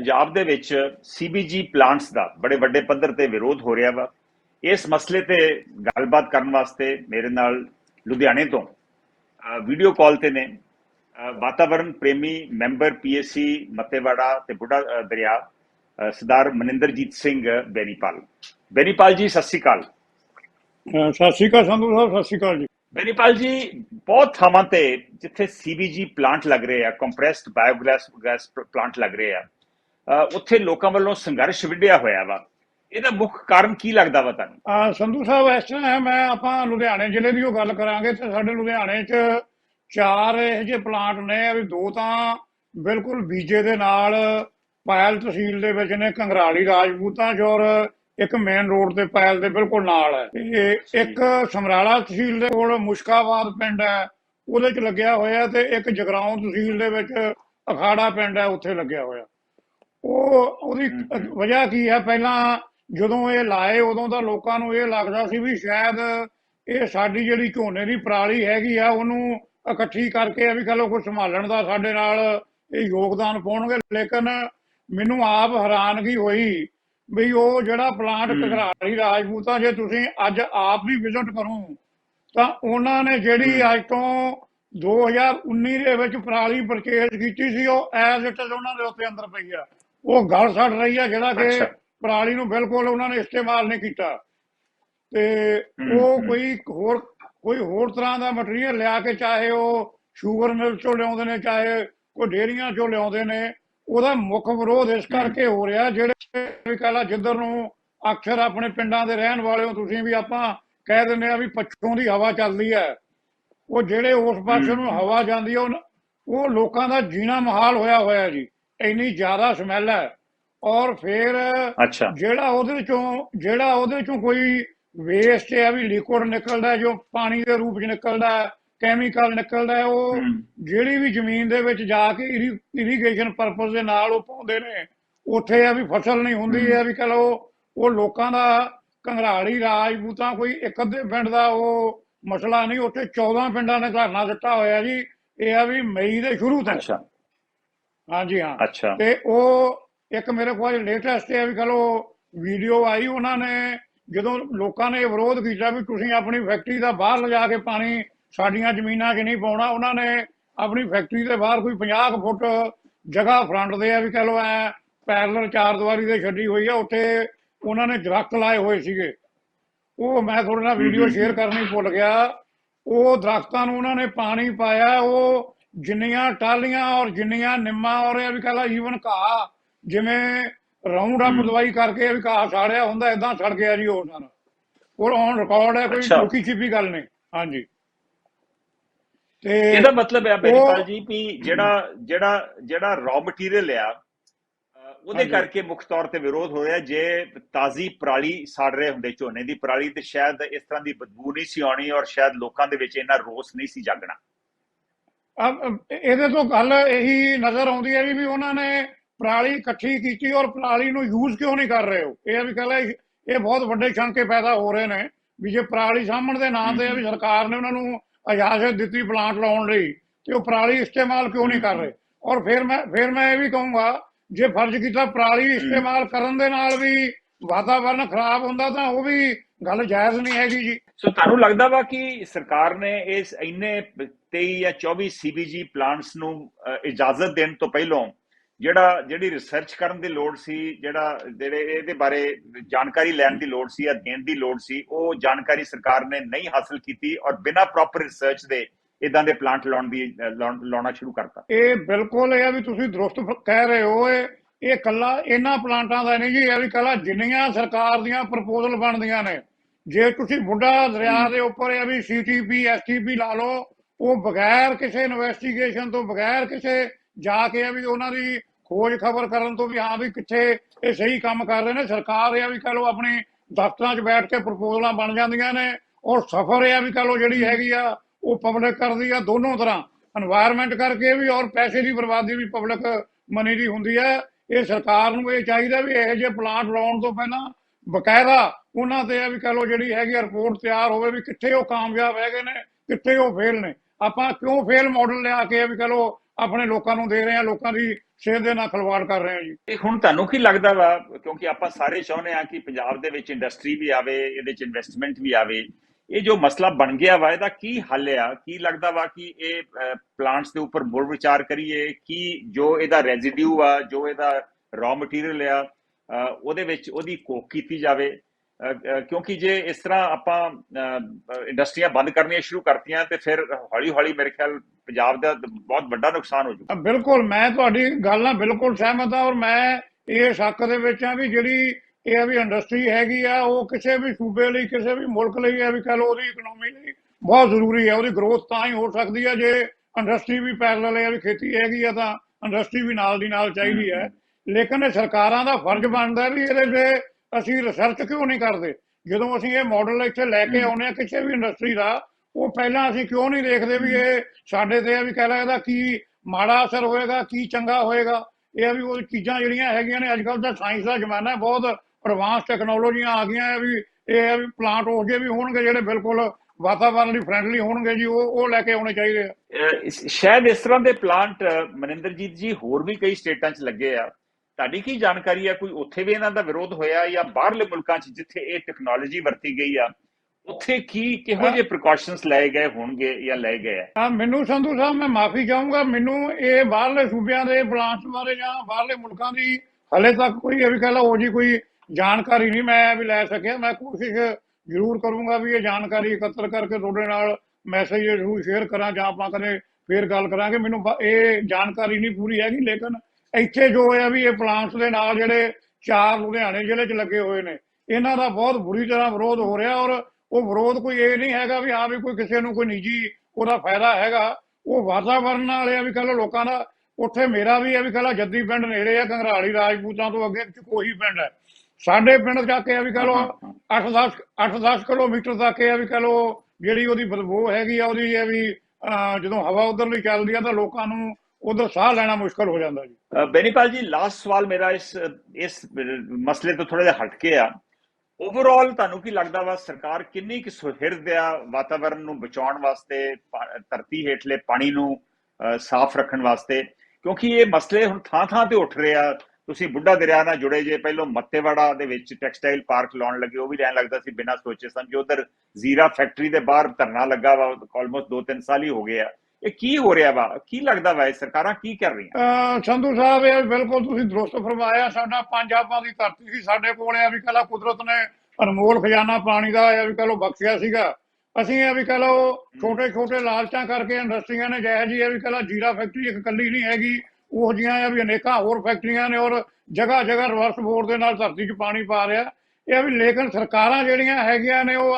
ਪੰਜਾਬ ਦੇ ਵਿੱਚ ਸੀਬੀਜੀ ਪਲਾਂਟਸ ਦਾ ਬੜੇ ਵੱਡੇ ਪੱਧਰ ਤੇ ਵਿਰੋਧ ਹੋ ਰਿਹਾ ਵਾ। ਇਸ ਮਸਲੇ ਤੇ ਗੱਲਬਾਤ ਕਰਨ ਵਾਸਤੇ ਮੇਰੇ ਨਾਲ ਲੁਧਿਆਣੇ ਤੋਂ ਵੀਡੀਓ ਕਾਲ ਤੇ ਨੇ ਵਾਤਾਵਰਣ ਪ੍ਰੇਮੀ ਮੈਂਬਰ ਪੀਐਸਸੀ ਮੱਤੇਵਾੜਾ ਤੇ ਬੁੱਢਾ ਦਰਿਆ ਸਰਦਾਰ ਮਨਿੰਦਰਜੀਤ ਸਿੰਘ ਬੈਨੀਪਾਲ ਬੈਨੀਪਾਲ ਜੀ ਸਤਿ ਸ਼੍ਰੀ ਅਕਾਲ। ਸਤਿ ਸ਼੍ਰੀ ਅਕਾਲ ਸੰਧੂ ਸਾਹਿਬ ਸਤਿ ਸ਼੍ਰੀ ਅਕਾਲ ਜੀ। ਬੈਨੀਪਾਲ ਜੀ ਬਹੁਤ ਥਾਵਾਂ ਤੇ ਜਿੱਥੇ ਸੀਬੀਜੀ ਪਲਾਂਟ ਲੱਗ ਰਹੇ ਆ ਕੰਪਰੈਸਡ ਬਾਇਓਗੈਸ ਗੈਸ ਪਲਾਂਟ ਲੱਗ ਰਹੇ ਆ ਉੱਥੇ ਲੋਕਾਂ ਵੱਲੋਂ ਸੰਘਰਸ਼ ਵਿੱਢਿਆ ਹੋਇਆ ਵਾ। ਇਹਦਾ ਮੁੱਖ ਕਾਰਨ ਕੀ ਲੱਗਦਾ ਵਾ ਤੁਹਾਨੂੰ? ਆ ਸੰਧੂ ਸਾਹਿਬ ਇਸ ਤਰ੍ਹਾਂ ਹੈ ਮੈਂ ਆਪਾਂ ਲੁਧਿਆਣੇ ਜ਼ਿਲ੍ਹੇ ਦੀ ਉਹ ਗੱਲ ਕਰਾਂਗੇ ਤੇ ਸਾਡੇ ਲੁਧਿਆਣੇ 'ਚ ਚਾਰ ਇਹੋ ਜਿਹੇ ਪਲਾਂਟ ਨੇ ਵੀ ਦੋ ਤਾਂ ਬਿਲਕੁਲ ਬੀਜੇ ਦੇ ਨਾਲ ਪਾਇਲ ਤਹਿਸੀਲ ਦੇ ਵਿੱਚ ਨੇ ਕੰਗਰਾਲੀ ਰਾਜਪੂਤਾਂ 'ਚ ਔਰ ਇੱਕ ਮੇਨ ਰੋਡ ਤੇ ਪਾਇਲ ਦੇ ਬਿਲਕੁਲ ਨਾਲ ਹੈ। ਤੇ ਇੱਕ ਸਮਰਾਲਾ ਤਹਿਸੀਲ ਦੇ ਕੋਲ ਮੁਸ਼ਕਾਬਾਦ ਪਿੰਡ ਹੈ ਉਹਦੇ 'ਚ ਲੱਗਿਆ ਹੋਇਆ ਤੇ ਇੱਕ ਜਗਰਾਉਂ ਤਹਿਸੀਲ ਦੇ ਵਿੱਚ ਅਖਾੜਾ ਪਿੰਡ ਹੈ ਉੱਥੇ ਲੱਗਿਆ ਹੋਇਆ। ਉਹ ਉਹਦੀ। ਵਜ੍ਹਾ ਕੀ ਹੈ ਪਹਿਲਾਂ ਜਦੋਂ ਇਹ ਲਾਏ ਉਦੋਂ ਤਾਂ ਲੋਕਾਂ ਨੂੰ ਇਹ ਲੱਗਦਾ ਸੀ ਵੀ ਸ਼ਾਇਦ ਇਹ ਸਾਡੀ ਜਿਹੜੀ ਝੋਨੇ ਦੀ ਪਰਾਲੀ ਹੈਗੀ ਆ ਉਹਨੂੰ ਇਕੱਠੀ ਕਰਕੇ ਆ ਵੀ ਕਹ ਲੋ ਕੋਈ ਸੰਭਾਲਣ ਦਾ ਸਾਡੇ ਨਾਲ ਇਹ ਯੋਗਦਾਨ ਪਾਉਣਗੇ ਲੇਕਿਨ ਮੈਨੂੰ ਆਪ ਹੈਰਾਨਗੀ ਹੋਈ ਵੀ ਉਹ ਜਿਹੜਾ ਪਲਾਂਟ। ਘਗਰਾਲੀ ਰਾਜਪੂਤਾਂ ਜੇ ਤੁਸੀਂ ਅੱਜ ਆਪ ਵੀ ਵਿਜ਼ਿਟ ਕਰੋ ਤਾਂ ਉਹਨਾਂ ਨੇ ਜਿਹੜੀ। ਅੱਜ ਤੋਂ 2019 ਦੇ ਵਿੱਚ ਪਰਾਲੀ ਪਰਚੇਜ਼ ਕੀਤੀ ਸੀ ਉਹ ਐਜ਼ ਇਟ ਇਜ਼ ਉਹਨਾਂ ਦੇ ਉੱਤੇ ਅੰਦਰ ਪਈ ਆ ਉਹ ਗਲ ਸੜ ਰਹੀ ਆ ਜਿਹੜਾ ਕਿ। ਪਰਾਲੀ ਨੂੰ ਬਿਲਕੁਲ ਉਹਨਾਂ ਨੇ ਇਸਤੇਮਾਲ ਨਹੀਂ ਕੀਤਾ ਤੇ ਉਹ। ਕੋਈ ਹੋਰ ਕੋਈ ਹੋਰ ਤਰ੍ਹਾਂ ਦਾ ਮਟੀਰੀਅਲ ਲਿਆ ਕੇ ਚਾਹੇ ਉਹ ਸ਼ੂਗਰ ਮਿਲ ਚੋਂ ਲਿਆਉਂਦੇ ਨੇ ਚਾਹੇ ਕੋਈ ਡੇਅਰੀਆਂ ਚੋਂ ਲਿਆਉਂਦੇ ਨੇ ਉਹਦਾ ਮੁੱਖ ਵਿਰੋਧ ਇਸ ਕਰਕੇ ਹੋ ਰਿਹਾ ਜਿਹੜੇ ਵੀ ਕਹਲਾ ਜਿੱਧਰ ਨੂੰ ਅਕਸਰ ਆਪਣੇ ਪਿੰਡਾਂ ਦੇ ਰਹਿਣ ਵਾਲੇ ਹੋ ਤੁਸੀਂ ਵੀ ਆਪਾਂ ਕਹਿ ਦਿੰਦੇ ਆ ਵੀ ਪੱਛੋਂ ਦੀ ਹਵਾ ਚੱਲਦੀ ਹੈ ਉਹ ਜਿਹੜੇ ਉਸ ਪਾਸੇ ਨੂੰ। ਹਵਾ ਜਾਂਦੀ ਹੈ ਉਹ ਲੋਕਾਂ ਦਾ ਜੀਣਾ ਮਹਾਲ ਹੋਇਆ ਹੋਇਆ ਜੀ ਇੰਨੀ ਜ਼ਿਆਦਾ ਸਮੈਲ ਹੈ। ਔਰ ਫਿਰ ਜਿਹੜਾ ਉਹਦੇ ਚੋਂ ਜਿਹੜਾ ਉਹਦੇ ਚੋਂ ਕੋਈ ਵੇਸਟ ਹੈ ਵੀ ਲਿਕੁਇਡ ਨਿਕਲਦਾ ਜੋ ਪਾਣੀ ਦੇ ਰੂਪ 'ਚ ਨਿਕਲਦਾ ਕੈਮੀਕਲ ਨਿਕਲਦਾ ਹੈ, ਉਹ। ਜਿਹੜੀ ਵੀ ਜ਼ਮੀਨ ਦੇ ਵਿੱਚ ਜਾ ਕੇ ਇਰੀਗੇਸ਼ਨ ਪਰਪਸ ਦੇ ਨਾਲ ਉਹ ਪਾਉਂਦੇ ਨੇ ਉੱਥੇ ਆ ਵੀ ਫਸਲ ਨਹੀਂ ਹੁੰਦੀ ਹੈ। ਵੀ ਕਹ ਲਓ ਉਹ ਲੋਕਾਂ ਦਾ ਕੰਗਰਾਲੀ ਰਾਜਪੂਤਾਂ ਕੋਈ ਇੱਕ ਅੱਧੇ ਪਿੰਡ ਦਾ ਉਹ ਮਸਲਾ ਨਹੀਂ ਉੱਥੇ 14 ਪਿੰਡਾਂ ਨੇ ਧਰਨਾ ਦਿੱਤਾ ਹੋਇਆ ਜੀ ਇਹ ਆ ਵੀ ਮਈ ਦੇ ਸ਼ੁਰੂ ਤੋਂ। ਅੱਛਾ। ਹਾਂਜੀ ਹਾਂ। ਅੱਛਾ। ਤੇ ਉਹ ਇੱਕ ਮੇਰੇ ਕੋਲ ਲੇਟੈਸਟ ਹੈ ਵੀ ਕਹ ਵੀਡੀਓ ਆਈ ਉਹਨਾਂ ਨੇ ਜਦੋਂ ਲੋਕਾਂ ਨੇ ਵਿਰੋਧ ਕੀਤਾ ਵੀ ਤੁਸੀਂ ਆਪਣੀ ਫੈਕਟਰੀ ਦਾ ਬਾਹਰ ਲਿਜਾ ਕੇ ਪਾਣੀ ਸਾਡੀਆਂ ਜ਼ਮੀਨਾਂ 'ਚ ਨਹੀਂ ਪਾਉਣਾ ਉਹਨਾਂ ਨੇ ਆਪਣੀ ਫੈਕਟਰੀ ਦੇ ਬਾਹਰ ਕੋਈ 50 ਕੁ ਫੁੱਟ ਜਗ੍ਹਾ ਫਰੰਟ ਦੇ ਆ ਵੀ ਕਹ ਲਓ ਐ ਪੈਰਲਰ ਚਾਰ ਦੀਵਾਰੀ ਦੇ ਛੱਡੀ ਹੋਈ ਆ ਉੱਥੇ ਉਹਨਾਂ ਨੇ ਦਰਖਤ ਲਾਏ ਹੋਏ ਸੀਗੇ। ਉਹ ਮੈਂ ਤੁਹਾਡੇ ਨਾਲ ਵੀਡੀਓ ਸ਼ੇਅਰ ਕਰਨੀ ਭੁੱਲ ਗਿਆ। ਉਹ ਦਰਖਤਾਂ ਨੂੰ ਉਹਨਾਂ ਨੇ ਪਾਣੀ ਪਾਇਆ ਉਹ ਜਿੰਨੀਆਂ ਟਾਲੀਆਂ ਔਰ ਜਿੰਨੀਆਂ ਨਿੰਮਾਂ ਔਰ ਇਹ ਵੀ ਕਹਲਾ ਈਵਨ ਘਾਹ ਜਿਵੇਂ ਰਾਉਂਡ ਅਪ। ਦਵਾਈ ਕਰਕੇ ਵੀ ਘਾਹ ਸਾੜਿਆ ਹੁੰਦਾ ਇਦਾਂ ਸੜ ਗਿਆ ਜੀ ਉਹ ਸਾਰਾ ਔਰ ਔਨ ਰਿਕਾਰਡ ਹੈ ਕੋਈ। ਲੁਕੀ ਛਿਪੀ ਗੱਲ ਨਹੀਂ ਹਾਂਜੀ ਤੇ ਇਹਦਾ ਮਤਲਬ ਹੈ ਬੈਨੀਪਾਲ ਜੀ ਵੀ ਜਿਹੜਾ ਜਿਹੜਾ ਜਿਹੜਾ ਰॉ ਮਟੀਰੀਅਲ ਆ ਉਹਦੇ। ਕਰਕੇ ਮੁੱਖ ਤੌਰ ਤੇ ਵਿਰੋਧ ਹੋ ਰਿਹਾ ਜੇ ਤਾਜ਼ੀ ਪਰਾਲੀ ਸਾੜ ਰਹੇ ਹੁੰਦੇ ਝੋਨੇ ਦੀ ਪਰਾਲੀ ਤੇ ਸ਼ਾਇਦ ਇਸ ਤਰ੍ਹਾਂ ਦੀ ਬਦਬੂ ਨਹੀਂ ਸੀ ਆਉਣੀ ਔਰ ਸ਼ਾਇਦ ਲੋਕਾਂ ਦੇ ਵਿੱਚ ਇੰਨਾ ਰੋਸ ਨਹੀਂ ਸੀ ਜਾਗਣਾ ਇਹਦੇ ਤੋਂ ਗੱਲ ਇਹੀ ਨਜ਼ਰ ਆਉਂਦੀ ਹੈ ਵੀ ਵੀ ਉਹਨਾਂ ਨੇ ਪਰਾਲੀ ਇਕੱਠੀ ਕੀਤੀ ਔਰ ਪਰਾਲੀ ਨੂੰ ਯੂਜ਼ ਕਿਉਂ ਨਹੀਂ ਕਰ ਰਹੇ ਹੋ? ਇਹ ਵੀ ਕਹਿੰਦਾ ਇਹ ਬਹੁਤ ਵੱਡੇ ਸ਼ੰਕੇ ਪੈਦਾ ਹੋ ਰਹੇ ਨੇ ਵੀ ਜੇ ਪਰਾਲੀ ਸਾਹਮਣ ਦੇ ਨਾਂ ਤੇ ਵੀ ਸਰਕਾਰ ਨੇ ਉਹਨਾਂ ਨੂੰ ਇਜਾਜ਼ਤ ਦਿੱਤੀ ਪਲਾਂਟ ਲਾਉਣ ਲਈ, ਤੇ ਉਹ ਪਰਾਲੀ ਇਸਤੇਮਾਲ ਕਿਉਂ ਨਹੀਂ ਕਰ ਰਹੇ? ਔਰ ਫਿਰ ਮੈਂ ਫਿਰ ਮੈਂ ਇਹ ਵੀ ਕਹੂੰਗਾ, ਜੇ ਫਰਜ਼ ਕੀਤਾ ਪਰਾਲੀ ਇਸਤੇਮਾਲ ਕਰਨ ਦੇ ਨਾਲ ਵੀ ਵਾਤਾਵਰਨ ਖਰਾਬ ਹੁੰਦਾ ਤਾਂ ਉਹ ਵੀ ਗੱਲ ਜਾਇਜ਼ ਨਹੀਂ ਹੈਗੀ ਜੀ। ਸੋ ਤੁਹਾਨੂੰ ਲੱਗਦਾ ਵਾ ਕਿ ਸਰਕਾਰ ਨੇ ਇਸ ਇੰਨੇ 23 ਜਾਂ 24 ਸੀਬੀਜੀ ਪਲਾਂਟਸ ਨੂੰ ਇਜਾਜ਼ਤ ਦੇਣ ਤੋਂ ਪਹਿਲਾਂ ਜਿਹੜਾ ਜਿਹੜੀ ਰਿਸਰਚ ਕਰਨ ਦੀ ਲੋੜ ਸੀ ਜਿਹੜਾ ਜਿਹੜੇ ਇਹਦੇ ਬਾਰੇ ਜਾਣਕਾਰੀ ਲੈਣ ਦੀ ਲੋੜ ਸੀ ਜਾਂ ਦੇਣ ਦੀ ਲੋੜ ਸੀ ਉਹ ਜਾਣਕਾਰੀ ਸਰਕਾਰ ਨੇ ਨਹੀਂ ਹਾਸਲ ਕੀਤੀ ਔਰ ਬਿਨਾਂ ਪ੍ਰੋਪਰ ਰਿਸਰਚ ਦੇ ਇਦਾਂ ਦੇ ਪਲਾਂਟ ਲਾਉਣ ਦੀ ਲਾਉਣ- ਸ਼ੁਰੂ ਕਰਤਾ। ਇਹ ਬਿਲਕੁਲ ਇਹ ਵੀ ਤੁਸੀਂ ਦਰੁਸਤ ਕਹਿ ਰਹੇ ਹੋ ਇਹ ਇਹ ਕੱਲਾ ਇਹਨਾਂ ਪਲਾਂਟਾਂ ਦਾ ਨਹੀਂ ਜੀ ਇਹ ਵੀ ਕੱਲਾ ਜਿੰਨੀਆਂ ਸਰਕਾਰ ਦੀਆਂ ਪ੍ਰਪੋਜ਼ਲ ਬਣਦੀਆਂ ਨੇ ਜੇ ਤੁਸੀਂ ਬੁੱਢਾ ਦਰਿਆ ਦੇ ਉੱਪਰ ਆ ਵੀ ਸੀਟੀਪੀ ਐਸਟੀਪੀ ਲਾ ਲਓ, ਉਹ ਬਗੈਰ ਕਿਸੇ ਇਨਵੈਸਟੀਗੇਸ਼ਨ ਤੋਂ, ਬਗੈਰ ਕਿਸੇ ਜਾ ਕੇ ਆ ਵੀ ਉਹਨਾਂ ਦੀ ਖੋਜ ਖਬਰ ਕਰਨ ਤੋਂ ਵੀ ਹਾਂ ਵੀ ਕਿੱਥੇ ਇਹ ਸਹੀ ਕੰਮ ਕਰ ਰਹੇ ਨੇ। ਸਰਕਾਰ ਇਹ ਵੀ ਕਹ ਲਓ ਆਪਣੇ ਦਫ਼ਤਰਾਂ 'ਚ ਬੈਠ ਕੇ ਪ੍ਰਪੋਜ਼ਲਾਂ ਬਣ ਜਾਂਦੀਆਂ ਨੇ ਔਰ ਸਫਰ ਇਹ ਵੀ ਕਹ ਲਓ ਜਿਹੜੀ ਹੈਗੀ ਆ, ਉਹ ਪਬਲਿਕ ਕਰਦੀ ਆ ਦੋਨੋਂ ਤਰ੍ਹਾਂ। এনवायरमेंट ਕਰਕੇ ਵੀ ਔਰ ਪੈਸੇ ਦੀ ਬਰਬਾਦੀ ਵੀ ਪਬਲਿਕ ਮਨੀ ਦੀ ਹੁੰਦੀ ਹੈ ਇਹ ਸਰਕਾਰ ਨੂੰ ਇਹ ਚਾਹੀਦਾ ਵੀ ਇਹੋ ਜਿਹੇ ਪਲਾਂਟ ਲਾਉਣ ਤੋਂ ਪਹਿਲਾਂ ਬਕਾਇਦਾ ਉਹਨਾਂ ਤੇ ਆ ਵੀ ਕਹ ਲਓ ਜਿਹੜੀ ਹੈਗੀ ਰਿਪੋਰਟ ਤਿਆਰ ਹੋਵੇ ਵੀ ਕਿੱਥੇ ਉਹ ਕਾਮਯਾਬ ਹੈਗੇ ਨੇ, ਕਿੱਥੇ ਉਹ ਫੇਲ ਨੇ। ਆਪਾਂ ਕਿਉਂ ਫੇਲ ਮਾਡਲ ਲਿਆ ਕੇ ਵੀ ਕਹ ਲਓ ਆਪਣੇ ਲੋਕਾਂ ਨੂੰ ਦੇ ਰਹੇ ਹਾਂ ਲੋਕਾਂ ਦੀ ਸਿਹਤ ਦੇ ਨਾਲ ਖਿਲਵਾੜ ਕਰ ਰਹੇ ਹਾਂ ਜੀ। ਇਹ ਹੁਣ ਤੁਹਾਨੂੰ ਕੀ ਲੱਗਦਾ ਵਾ, ਕਿਉਂਕਿ ਆਪਾਂ ਸਾਰੇ ਚਾਹੁੰਦੇ ਆ ਕਿ ਪੰਜਾਬ ਦੇ ਵਿੱਚ ਇੰਡਸਟਰੀ ਵੀ ਆਵੇ, ਇਹਦੇ ਵਿੱਚ ਇਨਵੈਸਟਮੈਂਟ ਵੀ ਆਵੇ। ਇਹ ਜੋ ਮਸਲਾ ਬਣ ਗਿਆ ਵਾ, ਇਹਦਾ ਕੀ ਹੱਲ ਆ? ਕੀ ਲੱਗਦਾ ਵਾ ਕਿ ਇਹ ਪਲਾਂਟਸ ਦੇ ਉੱਪਰ ਮੁੜ ਵਿਚਾਰ ਕਰੀਏ? ਕੀ ਜੋ ਇਹਦਾ ਰੈਜ਼ੀਡਿਊ ਆ, ਜੋ ਇਹਦਾ ਰॉ ਮਟੀਰੀਅਲ ਆ ਉਹਦੇ ਵਿੱਚ ਉਹਦੀ ਕੋਕ ਕੀਤੀ ਜਾਵੇ? ਕਿਉਂਕਿ ਜੇ ਇਸ ਤਰ੍ਹਾਂ ਆਪਾਂ ਇੰਡਸਟਰੀਆਂ ਬੰਦ ਕਰਨੀਆਂ ਸ਼ੁਰੂ ਕਰਤੀਆਂ ਤੇ ਫਿਰ ਹੌਲੀ ਹੌਲੀ ਮੇਰੇ ਖਿਆਲ ਪੰਜਾਬ ਦਾ ਬਹੁਤ ਵੱਡਾ ਨੁਕਸਾਨ ਹੋ ਜਾਊਗਾ। ਬਿਲਕੁਲ ਮੈਂ ਤੁਹਾਡੀ ਗੱਲ ਨਾਲ ਬਿਲਕੁਲ ਸਹਿਮਤ ਹਾਂ ਔਰ ਮੈਂ ਇਹ ਸ਼ੱਕ ਦੇ ਵਿੱਚ ਹਾਂ ਵੀ ਜਿਹੜੀ ਇਹ ਆ ਵੀ ਇੰਡਸਟਰੀ ਹੈਗੀ ਆ ਉਹ ਕਿਸੇ ਵੀ ਸੂਬੇ ਲਈ ਕਿਸੇ ਵੀ ਮੁਲਕ ਲਈ ਆ ਵੀ ਕਹ ਲਓ ਉਹਦੀ ਇਕਨੋਮੀ ਲਈ ਬਹੁਤ ਜ਼ਰੂਰੀ ਹੈ ਉਹਦੀ ਗਰੋਥ ਤਾਂ ਹੀ ਹੋ ਸਕਦੀ ਹੈ ਜੇ ਇੰਡਸਟਰੀ ਵੀ ਪੈਰਲਲ ਹੈ ਵੀ ਖੇਤੀ ਹੈਗੀ ਆ ਤਾਂ ਇੰਡਸਟਰੀ ਵੀ ਨਾਲ ਦੀ ਨਾਲ ਚਾਹੀਦੀ ਹੈ। ਲੇਕਿਨ ਸਰਕਾਰਾਂ ਦਾ ਫਰਜ਼ ਬਣਦਾ ਵੀ ਇਹਦੇ 'ਤੇ ਅਸੀਂ ਰਿਸਰਚ ਕਿਉਂ ਨਹੀਂ ਕਰਦੇ? ਜਦੋਂ ਅਸੀਂ ਇਹ ਮਾਡਲ ਇੱਥੇ ਲੈ ਕੇ ਆਉਨੇ ਆ ਕਿਸੇ ਵੀ ਇੰਡਸਟਰੀ ਦਾ ਉਹ ਪਹਿਲਾਂ ਅਸੀਂ ਕਿਉਂ ਨਹੀਂ ਦੇਖਦੇ ਵੀ ਇਹ ਸਾਡੇ ਤੇ ਆ ਵੀ ਕਹਿ ਲਾ ਇਹਦਾ ਕੀ ਮਾੜਾ ਅਸਰ ਹੋਏਗਾ ਕੀ ਚੰਗਾ ਹੋਏਗਾ? ਇਹ ਆ ਵੀ ਉਹ ਚੀਜ਼ਾਂ ਜਿਹੜੀਆਂ ਹੈਗੀਆਂ ਨੇ ਅੱਜ ਕੱਲ੍ਹ ਦਾ ਸਾਇੰਸ ਦਾ ਜ਼ਮਾਨਾ ਹੈ ਬਹੁਤ ਐਡਵਾਂਸ ਟੈਕਨੋਲੋਜੀਆਂ ਆ ਗਈਆਂ ਹੈ ਵੀ ਇਹ ਆ ਵੀ ਪਲਾਂਟ ਹੋ ਗਏ ਵੀ ਹੋਣਗੇ ਜਿਹੜੇ ਬਿਲਕੁਲ ਵਾਤਾਵਰਣ ਲਈ ਫ੍ਰੈਂਡਲੀ ਹੋਣਗੇ ਜੀ ਉਹ ਉਹ ਲੈ ਕੇ ਆਉਣੇ ਚਾਹੀਦੇ ਆ। ਸ਼ਾਇਦ ਇਸ ਤਰ੍ਹਾਂ ਦੇ ਪਲਾਂਟ ਮਨਿੰਦਰਜੀਤ ਜੀ ਹੋਰ ਵੀ ਕਈ ਸਟੇਟਾਂ 'ਚ ਲੱਗੇ ਆ। ਤੁਹਾਡੀ ਕੀ ਜਾਣਕਾਰੀ ਆ ਕੋਈ ਉੱਥੇ ਵੀ ਇਹਨਾਂ ਦਾ ਵਿਰੋਧ ਹੋਇਆ ਜਾਂ ਬਾਹਰਲੇ ਮੁਲਕਾਂ 'ਚ ਜਿੱਥੇ ਇਹ ਟੈਕਨੋਲੋਜੀ ਵਰਤੀ ਗਈ ਆ, ਉੱਥੇ ਕੀ ਕਿਹੋ ਜਿਹੇ ਪ੍ਰੀਕਾਸ਼ਨਸ ਲਏ ਗਏ ਹੋਣਗੇ ਜਾਂ ਲਏ ਗਏ ਆ? ਮੈਨੂੰ ਸੰਧੂ ਸਾਹਿਬ, ਮੈਂ ਮਾਫੀ ਚਾਹੂੰਗਾ। ਮੈਨੂੰ ਇਹ ਬਾਹਰਲੇ ਸੂਬਿਆਂ ਦੇ ਪਲਾਂਟਸ ਬਾਰੇ ਜਾਂ ਬਾਹਰਲੇ ਮੁਲਕਾਂ ਦੀ ਹਲੇ ਤੱਕ ਕੋਈ ਇਹ ਵੀ ਕਹਿ ਲਓ, ਉਹ ਜੀ ਕੋਈ ਜਾਣਕਾਰੀ ਨਹੀਂ ਮੈਂ ਵੀ ਲੈ ਸਕਿਆ। ਮੈਂ ਕੋਸ਼ਿਸ਼ ਜ਼ਰੂਰ ਕਰੂੰਗਾ ਵੀ ਇਹ ਜਾਣਕਾਰੀ ਇਕੱਤਰ ਕਰਕੇ ਤੁਹਾਡੇ ਨਾਲ ਮੈਸੇਜ ਜ਼ਰੂਰ ਸ਼ੇਅਰ ਕਰਾਂ ਜਾਂ ਆਪਾਂ ਕਦੇ ਫੇਰ ਗੱਲ ਕਰਾਂਗੇ। ਮੈਨੂੰ ਇਹ ਜਾਣਕਾਰੀ ਨਹੀਂ ਪੂਰੀ ਹੈਗੀ, ਲੇਕਿਨ ਇੱਥੇ ਜੋ ਹੈ ਵੀ ਇਹ ਪਲਾਂਟਸ ਦੇ ਨਾਲ ਜਿਹੜੇ ਚਾਰ ਲੁਧਿਆਣੇ ਜ਼ਿਲ੍ਹੇ 'ਚ ਲੱਗੇ ਹੋਏ ਨੇ ਇਹਨਾਂ ਦਾ ਬਹੁਤ ਬੁਰੀ ਤਰ੍ਹਾਂ ਵਿਰੋਧ ਹੋ ਰਿਹਾ ਔਰ ਉਹ ਵਿਰੋਧ ਕੋਈ ਇਹ ਨਹੀਂ ਹੈਗਾ ਵੀ ਹਾਂ ਵੀ ਕੋਈ ਕਿਸੇ ਨੂੰ ਕੋਈ ਨਿੱਜੀ ਉਹਦਾ ਫਾਇਦਾ ਹੈਗਾ। ਉਹ ਵਾਤਾਵਰਨ ਵਾਲੇ ਆ ਵੀ ਕਹ ਲਓ ਲੋਕਾਂ ਦਾ ਉੱਥੇ ਮੇਰਾ ਵੀ ਆ ਵੀ ਕਹ ਲਓ ਜੱਦੀ ਪਿੰਡ ਨੇੜੇ ਆ ਕੰਗਰਾਲੀ ਰਾਜਪੂਤਾਂ ਤੋਂ ਅੱਗੇ ਕੋਈ ਪਿੰਡ ਹੈ। ਸਾਡੇ ਪਿੰਡ ਜਾ ਕੇ ਆ ਵੀ ਕਹ ਲਓ 8-10 8-10 ਕਿਲੋਮੀਟਰ ਤੱਕ ਆ ਵੀ ਕਹ ਲਓ ਜਿਹੜੀ ਉਹਦੀ ਬਦਬੂ ਹੈਗੀ ਆ ਉਹਦੀ ਇਹ ਵੀ ਅਹ, ਜਦੋਂ ਹਵਾ ਉਧਰਲੀ ਚੱਲਦੀ ਆ ਤਾਂ ਲੋਕਾਂ ਨੂੰ ਉਧਰ ਸਾਹ ਲੈਣਾ ਮੁਸ਼ਕਲ ਹੋ ਜਾਂਦਾ ਜੀ। ਬੈਨੀਪਾਲ ਜੀ ਲਾਸਟ ਸਵਾਲ ਮੇਰਾ ਇਸ ਇਸ ਮਸਲੇ ਤੋਂ ਥੋੜਾ ਜਿਹਾ ਹਟ ਕੇ ਆ। ਓਵਰਆਲ ਤੁਹਾਨੂੰ ਕੀ ਲੱਗਦਾ ਵਾ, ਸਰਕਾਰ ਕਿੰਨੀ ਕੁ ਸੁਹਿਰਦ ਆ ਵਾਤਾਵਰਣ ਨੂੰ ਬਚਾਉਣ ਵਾਸਤੇ ਧਰਤੀ ਹੇਠਲੇ ਪਾਣੀ ਨੂੰ ਸਾਫ਼ ਰੱਖਣ ਵਾਸਤੇ? ਕਿਉਂਕਿ ਇਹ ਮਸਲੇ ਹੁਣ ਥਾਂ ਥਾਂ ਤੇ ਉੱਠ ਰਹੇ ਆ। ਤੁਸੀਂ ਬੁੱਢਾ ਦਰਿਆ ਨਾਲ ਜੁੜੇ ਜੇ, ਪਹਿਲੋਂ ਮੱਤੇਵਾੜਾ ਦੇ ਵਿੱਚ ਟੈਕਸਟਾਈਲ ਪਾਰਕ ਲਾਉਣ ਲੱਗੇ, ਉਹ ਵੀ ਰਹਿਣ ਲੱਗਦਾ ਸੀ ਬਿਨਾਂ ਸੋਚੇ ਸਮਝੇ। ਉਧਰ ਜ਼ੀਰਾ ਫੈਕਟਰੀ ਦੇ ਬਾਹਰ ਧਰਨਾ ਲੱਗਾ ਵਾ ਆਲਮੋਸਟ 2-3 ਸਾਲ ਹੀ ਹੋ ਗਏ ਆ। ਇਹ ਕੀ ਹੋ ਰਿਹਾ ਵਾ? ਕੀ ਲੱਗਦਾ ਵਾ ਇਹ ਸਰਕਾਰਾਂ ਕੀ ਕਰ ਰਹੀਆਂ? ਸੰਧੂ ਸਾਹਿਬ, ਇਹ ਬਿਲਕੁਲ ਤੁਸੀਂ ਦਰੁਸਤ ਫਰਮਾਇਆ, ਸਾਡਾ ਪੰਜ ਦੀ ਧਰਤੀ ਸੀ, ਸਾਡੇ ਕੋਲ ਇਹ ਵੀ ਕਹਲਾ ਕੁਦਰਤ ਨੇ ਅਨਮੋਲ ਖਜ਼ਾਨਾ ਪਾਣੀ ਦਾ, ਇਹ ਵੀ ਕਹ ਬਖਸ਼ਿਆ ਸੀਗਾ। ਅਸੀਂ ਇਹ ਵੀ ਕਹ ਛੋਟੇ ਛੋਟੇ ਲਾਲਚਾਂ ਕਰਕੇ ਇੰਡਸਟਰੀਆਂ ਨੇ ਜਿਹੋ ਜੀ ਇਹ ਵੀ ਕਹ ਜੀਰਾ ਫੈਕਟਰੀ ਇੱਕ ਕੱਲੀ ਨਹੀਂ ਹੈਗੀ, ਉਹ ਜੀਆਂ ਇਹ ਵੀ ਅਨੇਕਾਂ ਹੋਰ ਫੈਕਟਰੀਆਂ ਨੇ ਔਰ ਜਗ੍ਹਾ ਜਗ੍ਹਾ ਰਿਵਰਸ ਬੋਰ ਦੇ ਨਾਲ ਧਰਤੀ 'ਚ ਪਾਣੀ ਪਾ ਰਿਹਾ। ਇਹ ਵੀ ਲੇਕਿਨ ਸਰਕਾਰਾਂ ਜਿਹੜੀਆਂ ਹੈਗੀਆਂ ਨੇ ਉਹ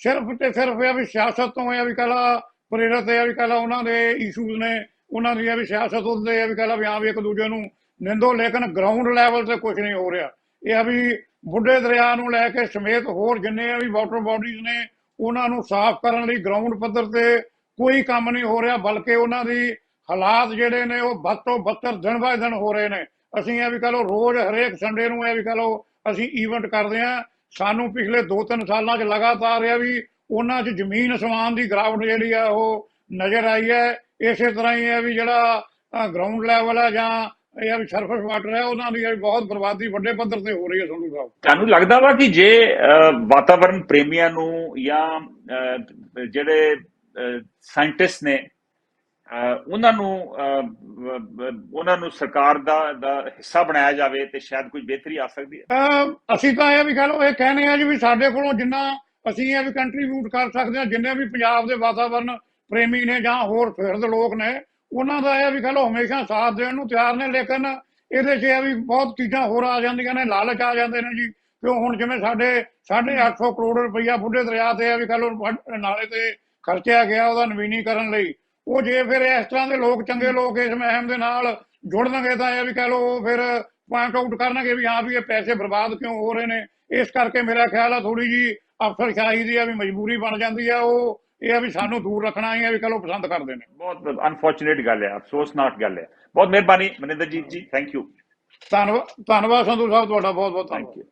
ਸਿਰਫ ਤੇ ਸਿਰਫ ਇਹ ਵੀ ਸਿਆਸਤ ਤੋਂ ਇਹ ਵੀ ਕਹ ਲਾ ਪ੍ਰੇਰਿਤ ਹੈ ਵੀ ਕਹ ਲਾ ਉਹਨਾਂ ਦੇ ਇਸ਼ੂਜ਼ ਨੇ, ਉਹਨਾਂ ਦੀ ਵੀ ਸਿਆਸਤ ਹੁੰਦੇ ਆ ਵੀ ਕਹ ਲਾ ਵੀ ਹਾਂ ਵੀ ਇੱਕ ਦੂਜੇ ਨੂੰ ਨਿੰਦੋ, ਲੇਕਿਨ ਗਰਾਊਂਡ ਲੈਵਲ ਤੇ ਕੁਝ ਨਹੀਂ ਹੋ ਰਿਹਾ। ਇਹ ਆ ਵੀ ਬੁੱਢੇ ਦਰਿਆ ਨੂੰ ਲੈ ਕੇ ਸਮੇਤ ਹੋਰ ਜਿੰਨੇ ਵੀ ਵਾਟਰ ਬਾਡੀਜ਼ ਨੇ, ਉਹਨਾਂ ਨੂੰ ਸਾਫ਼ ਕਰਨ ਲਈ ਗਰਾਊਂਡ ਪੱਧਰ ਤੇ ਕੋਈ ਕੰਮ ਨਹੀਂ ਹੋ ਰਿਹਾ, ਬਲਕਿ ਉਹਨਾਂ ਦੀ ਹਾਲਾਤ ਜਿਹੜੇ ਨੇ ਉਹ ਵੱਧ ਤੋਂ ਬੱਤਰ ਦਿਨ ਬਾਏ ਦਿਨ ਹੋ ਰਹੇ ਨੇ। ਅਸੀਂ ਇਹ ਵੀ ਕਹ ਲਓ, ਰੋਜ਼ ਹਰੇਕ ਸੰਡੇ ਨੂੰ ਇਹ ਵੀ ਕਹ ਲਓ, ਅਸੀਂ ਈਵੈਂਟ ਕਰਦੇ ਆ ਸਾਨੂੰ ਪਿਛਲੇ 2-3 ਸਾਲਾਂ 'ਚ ਲਗਾਤਾਰ ਇਹ ਵੀ ਉਹਨਾਂ 'ਚ ਜ਼ਮੀਨ ਅਸਮਾਨ ਦੀ ਗਰਾਵਟ ਜਿਹੜੀ ਆ ਉਹ ਨਜ਼ਰ ਆਈ ਹੈ। ਇਸੇ ਤਰ੍ਹਾਂ ਹੀ ਹੈ ਵੀ ਜਿਹੜਾ ਗਰਾਊਂਡ ਲੈਵਲ ਹੈ ਜਾਂ ਇਹ ਆ ਵੀ ਸਰਫੇਸ ਵਾਟਰ ਹੈ ਉਹਨਾਂ ਦੀ ਬਹੁਤ ਬਰਬਾਦੀ ਵੱਡੇ ਪੱਧਰ ਤੇ ਹੋ ਰਹੀ ਹੈ ਸੰਧੂ ਸਾਹਿਬ ਤੁਹਾਨੂੰ ਲੱਗਦਾ ਵਾ ਕਿ ਜੇ ਵਾਤਾਵਰਣ ਪ੍ਰੇਮੀਆਂ ਨੂੰ ਜਾਂ ਜਿਹੜੇ ਸਾਇੰਟਿਸਟ ਨੇ ਉਹਨਾਂ ਨੂੰ ਉਹਨਾਂ ਨੂੰ ਸਰਕਾਰ ਦਾ ਦਾ ਹਿੱਸਾ ਬਣਾਇਆ ਜਾਵੇ ਤੇ ਸ਼ਾਇਦ ਕੁਝ ਬਿਹਤਰੀ ਆ ਸਕਦੀ ਹੈ? ਅਸੀਂ ਤਾਂ ਇਹ ਵੀ ਕਹ ਲਓ ਇਹ ਕਹਿੰਦੇ ਆ ਜੀ ਵੀ ਸਾਡੇ ਕੋਲੋਂ ਜਿੰਨਾ ਅਸੀਂ ਇਹ ਵੀ ਕੰਟਰੀਬਿਊਟ ਕਰ ਸਕਦੇ ਹਾਂ, ਜਿੰਨੇ ਵੀ ਪੰਜਾਬ ਦੇ ਵਾਤਾਵਰਣ ਪ੍ਰੇਮੀ ਨੇ ਜਾਂ ਹੋਰ ਫਿਰਦ ਲੋਕ ਨੇ, ਉਹਨਾਂ ਦਾ ਇਹ ਵੀ ਕਹ ਲਓ ਹਮੇਸ਼ਾ ਸਾਥ ਦੇਣ ਨੂੰ ਤਿਆਰ ਨੇ, ਲੇਕਿਨ ਇਹਦੇ 'ਚ ਇਹ ਵੀ ਬਹੁਤ ਚੀਜ਼ਾਂ ਹੋਰ ਆ ਜਾਂਦੀਆਂ ਨੇ, ਲਾਲਚ ਆ ਜਾਂਦੇ ਨੇ ਜੀ। ਕਿਉਂ ਹੁਣ ਜਿਵੇਂ ਸਾਡੇ 850 ਕਰੋੜ ਰੁਪਈਆ ਬੁੱਢੇ ਦਰਿਆ ਤੇ ਆ ਵੀ ਕਹ ਲਓ ਵੱਡ- ਨਾਲੇ ਤੇ ਖਰਚਿਆ ਗਿਆ ਉਹਦਾ ਨਵੀਨੀਕਰਨ ਲਈ। ਉਹ ਜੇ ਫਿਰ ਇਸ ਤਰ੍ਹਾਂ ਦੇ ਲੋਕ, ਚੰਗੇ ਲੋਕ ਇਸ ਮਹਿਮ ਦੇ ਨਾਲ ਜੁੜਨਗੇ ਤਾਂ ਇਹ ਵੀ ਕਹ ਲਓ ਫਿਰ ਪੁਆਇੰਟ ਆਊਟ ਕਰਨਗੇ ਵੀ ਹਾਂ ਵੀ ਇਹ ਪੈਸੇ ਬਰਬਾਦ ਕਿਉਂ ਹੋ ਰਹੇ ਨੇ। ਇਸ ਕਰਕੇ ਮੇਰਾ ਖਿਆਲ ਆ ਥੋੜੀ ਜੀ ਅਫਸਰਸ਼ਾਹੀ ਦੀ ਆ ਵੀ ਮਜਬੂਰੀ ਬਣ ਜਾਂਦੀ ਆ ਉਹ ਇਹ ਆ ਵੀ ਸਾਨੂੰ ਦੂਰ ਰੱਖਣਾ ਹੀ ਆ ਵੀ ਕਹ ਪਸੰਦ ਕਰਦੇ ਨੇ। ਬਹੁਤ ਅਨਫੋਰਚੂਨੇਟ ਗੱਲ ਹੈ ਅਫਸੋਸਨਾਕ ਗੱਲ ਹੈ ਬਹੁਤ ਮਿਹਰਬਾਨੀ ਮਨਿੰਦਰਜੀਤ ਜੀ ਥੈਂਕ ਯੂ ਧੰਨਵਾਦ ਧੰਨਵਾਦ ਸੰਧੂ ਸਾਹਿਬ ਤੁਹਾਡਾ ਬਹੁਤ ਬਹੁਤ ਥੈਂਕ ਯੂ